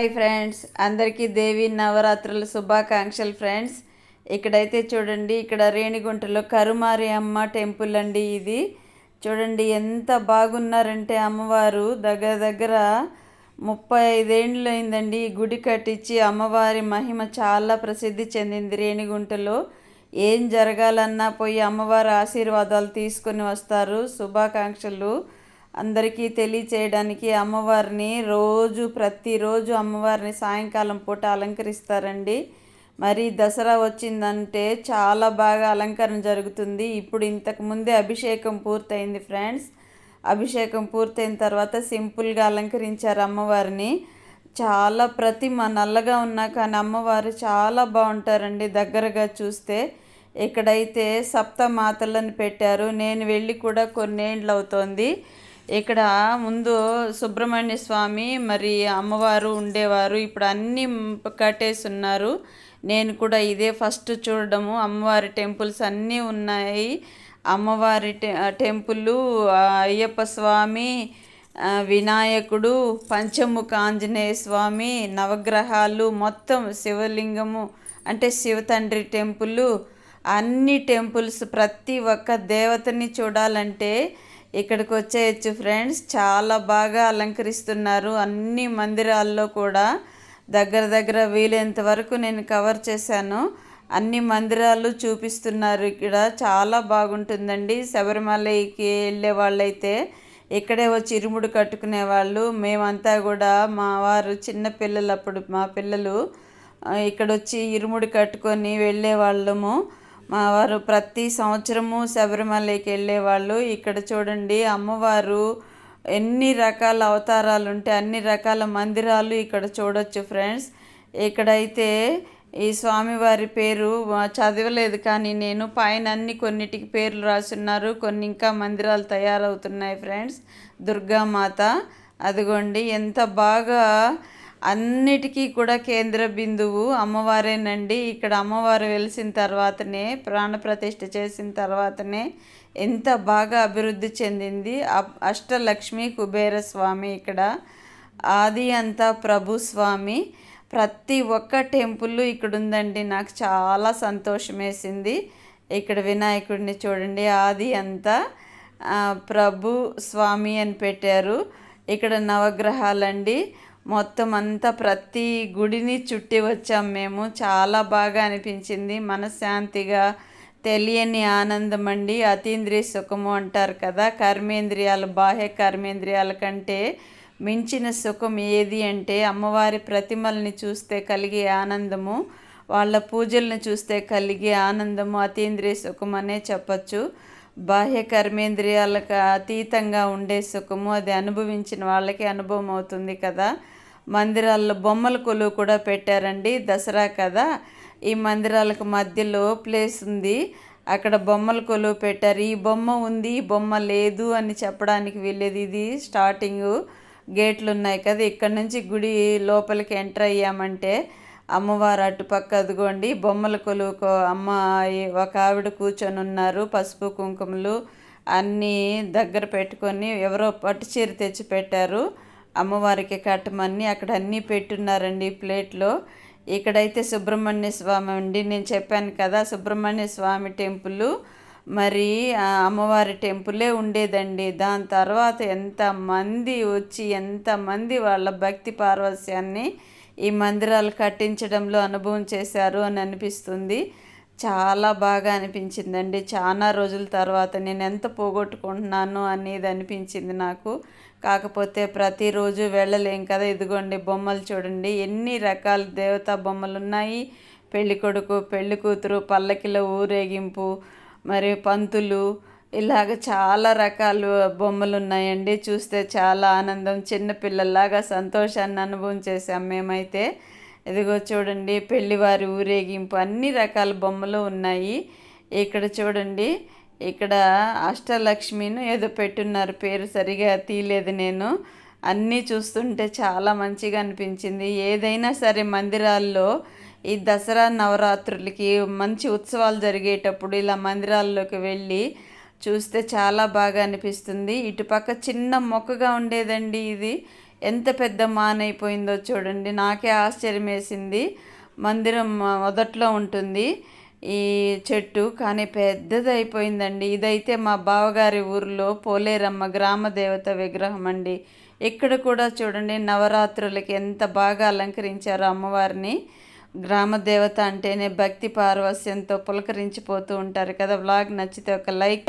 Hi friends. అందరికీ దేవి నవరాత్రుల శుభాకాంక్షలు ఫ్రెండ్స్. ఇక్కడైతే చూడండి ఇక్కడ రేణిగుంటలో కరుమారి అమ్మ టెంపుల్ అండి ఇది. చూడండి ఎంత బాగున్నారంటే అమ్మవారు. దగ్గర దగ్గర ముప్పై ఐదేండ్లు అయిందండి. ఈ గుడి కట్టించి అమ్మవారి మహిమ చాలా ప్రసిద్ధి చెందింది రేణిగుంటలో. ఏం జరగాలన్నా పోయి అమ్మవారి ఆశీర్వాదాలు తీసుకొని వస్తారు. శుభాకాంక్షలు. అందరికీ తెలియచేయడానికి అమ్మవారిని రోజు ప్రతిరోజు అమ్మవారిని సాయంకాలం పూట అలంకరిస్తారండి. మరి దసరా వచ్చిందంటే చాలా బాగా అలంకరణ జరుగుతుంది. ఇప్పుడు ఇంతకు ముందే అభిషేకం పూర్తయింది ఫ్రెండ్స్. అభిషేకం పూర్తయిన తర్వాత సింపుల్గా అలంకరించారు అమ్మవారిని. చాలా ప్రతిమ నల్లగా ఉన్నా కానీ అమ్మవారు చాలా బాగుంటారండి దగ్గరగా చూస్తే. ఇక్కడైతే సప్త మాతలను పెట్టారు నేను వెళ్ళి కూడా కొన్నేండ్లు అవుతోంది ఇక్కడ ముందు సుబ్రహ్మణ్య స్వామి మరి అమ్మవారు ఉండేవారు. ఇప్పుడు అన్నీ కట్టేసి ఉన్నారు నేను కూడా ఇదే ఫస్ట్ చూడడము. అమ్మవారి టెంపుల్స్ అన్నీ ఉన్నాయి. అమ్మవారి టె టెంపుల్ అయ్యప్ప స్వామి వినాయకుడు పంచముఖ ఆంజనేయ స్వామి నవగ్రహాలు మొత్తం శివలింగము అంటే శివ తండ్రి టెంపుల్ అన్ని టెంపుల్స్ ప్రతి ఒక్క దేవతని చూడాలంటే ఇక్కడికి వచ్చేయచ్చు ఫ్రెండ్స్. చాలా బాగా అలంకరిస్తున్నారు అన్ని మందిరాల్లో కూడా. దగ్గర దగ్గర వీలైనంత వరకు నేను కవర్ చేశాను. అన్ని మందిరాలు చూపిస్తున్నారు ఇక్కడ. చాలా బాగుంటుందండి. శబరిమలకి వెళ్ళే వాళ్ళైతే ఇక్కడే వచ్చి ఇరుముడు కట్టుకునే వాళ్ళు మేమంతా కూడా మా వారు చిన్న పిల్లలు అప్పుడు మా పిల్లలు ఇక్కడ వచ్చి ఇరుముడి కట్టుకొని వెళ్ళే వాళ్ళము మా వారు ప్రతి సంవత్సరము శబరిమలకి వెళ్ళేవాళ్ళు ఇక్కడ చూడండి అమ్మవారు ఎన్ని రకాల అవతారాలు ఉంటే అన్ని రకాల మందిరాలు ఇక్కడ చూడొచ్చు ఫ్రెండ్స్. ఇక్కడైతే ఈ స్వామివారి పేరు చదవలేదు కానీ నేను పైన అన్ని కొన్నిటికి పేర్లు రాసున్నారు. కొన్ని ఇంకా మందిరాలు తయారవుతున్నాయి ఫ్రెండ్స్. దుర్గామాత అదిగోండి ఎంత బాగా అన్నిటికీ కూడా కేంద్ర బిందువు అమ్మవారేనండి. ఇక్కడ అమ్మవారు వెలిసిన తర్వాతనే ప్రాణప్రతిష్ఠ చేసిన తర్వాతనే ఎంత బాగా అభివృద్ధి చెందింది. అప్- అష్టలక్ష్మి కుబేర స్వామి ఇక్కడ ఆది అంతా ప్రభు స్వామి. ప్రతి ఒక్క టెంపుల్ ఇక్కడ ఉందండి నాకు చాలా సంతోషం వేసింది ఇక్కడ వినాయకుడిని చూడండి ఆది అంతా ప్రభు స్వామి అని పెట్టారు. ఇక్కడ నవగ్రహాలండి. మొత్తం అంతా ప్రతి గుడిని చుట్టి వచ్చాం మేము. చాలా బాగా అనిపించింది. మనశ్శాంతిగా తెలియని ఆనందం అండి. అతీంద్రియ సుఖము అంటారు కదా. కర్మేంద్రియాలు బాహ్య కర్మేంద్రియాల కంటే మించిన సుఖం ఏది అంటే అమ్మవారి ప్రతిమల్ని చూస్తే కలిగే ఆనందము వాళ్ళ పూజలను చూస్తే కలిగే ఆనందము అతీంద్రియ సుఖం అనే చెప్పచ్చు. బాహ్య కర్మేంద్రియాలకు అతీతంగా ఉండే సుఖము అది అనుభవించిన వాళ్ళకి అనుభవం అవుతుంది కదా. మందిరాల్లో బొమ్మల కొలువు కూడా పెట్టారండి దసరా కదా. ఈ మందిరాలకు మధ్యలో ప్లేస్ ఉంది. అక్కడ బొమ్మల కొలువు పెట్టారు. ఈ బొమ్మ ఉంది ఈ బొమ్మ లేదు అని చెప్పడానికి వెళ్ళేది ఇది స్టార్టింగు. గేట్లు ఉన్నాయి కదా. ఇక్కడ నుంచి గుడి లోపలికి ఎంటర్ అయ్యామంటే అమ్మవారు అటుపక్క అదిగోండి బొమ్మల కొలువుకో అమ్మ ఒక ఆవిడ కూర్చొని ఉన్నారు పసుపు కుంకుమలు అన్నీ దగ్గర పెట్టుకొని ఎవరో పట్టు చీర తెచ్చి పెట్టారు. అమ్మవారికి కట్టమని అక్కడ అన్నీ పెట్టున్నారండి ప్లేట్లో. ఇక్కడైతే సుబ్రహ్మణ్య స్వామి అండి నేను చెప్పాను కదా సుబ్రహ్మణ్య స్వామి టెంపుల్. మరి అమ్మవారి టెంపులే ఉండేదండి. దాని తర్వాత ఎంతమంది వచ్చి ఎంతమంది వాళ్ళ భక్తి పార్వస్యాన్ని ఈ మందిరాలు కట్టించడంలో అనుభవం చేశారు అని అనిపిస్తుంది. చాలా బాగా అనిపించిందండి. చాలా రోజుల తర్వాత నేను ఎంత పోగొట్టుకుంటున్నాను అనేది అనిపించింది నాకు. కాకపోతే ప్రతిరోజు వెళ్ళలేం కదా ఇదిగోండి బొమ్మలు చూడండి. ఎన్ని రకాల దేవతా బొమ్మలు ఉన్నాయి. పెళ్ళికొడుకు కొడుకు కూతురు పల్లకిలో ఊరేగింపు మరియు పంతులు ఇలాగ చాలా రకాలు బొమ్మలు ఉన్నాయండి చూస్తే చాలా ఆనందం. చిన్నపిల్లల్లాగా సంతోషాన్ని అనుభవం చేసాం మేమైతే. ఇదిగో చూడండి పెళ్ళివారి ఊరేగింపు. అన్ని రకాల బొమ్మలు ఉన్నాయి. ఇక్కడ చూడండి ఇక్కడ అష్టలక్ష్మిను ఏదో పెట్టున్నారు. పేరు సరిగా తీయలేదు నేను. అన్నీ చూస్తుంటే చాలా మంచిగా అనిపించింది. ఏదైనా సరే మందిరాల్లో ఈ దసరా నవరాత్రులకి మంచి ఉత్సవాలు జరిగేటప్పుడు ఇలా మందిరాల్లోకి వెళ్ళి చూస్తే చాలా బాగా అనిపిస్తుంది. ఇటుపక్క చిన్న మొక్కగా ఉండేదండి ఇది. ఎంత పెద్ద మానైపోయిందో చూడండి. నాకే ఆశ్చర్యం వేసింది మందిరం మొదట్లో ఉంటుంది ఈ చెట్టు కానీ పెద్దది అయిపోయిందండి ఇదైతే మా బావగారి ఊరిలో పోలేరమ్మ గ్రామ దేవత విగ్రహం అండి. ఇక్కడ కూడా చూడండి నవరాత్రులకి ఎంత బాగా అలంకరించారో అమ్మవారిని. గ్రామ దేవత అంటేనే భక్తి పారవస్యంతో పులకరించిపోతూ ఉంటారు కదా. వ్లాగ్ నచ్చితే ఒక లైక్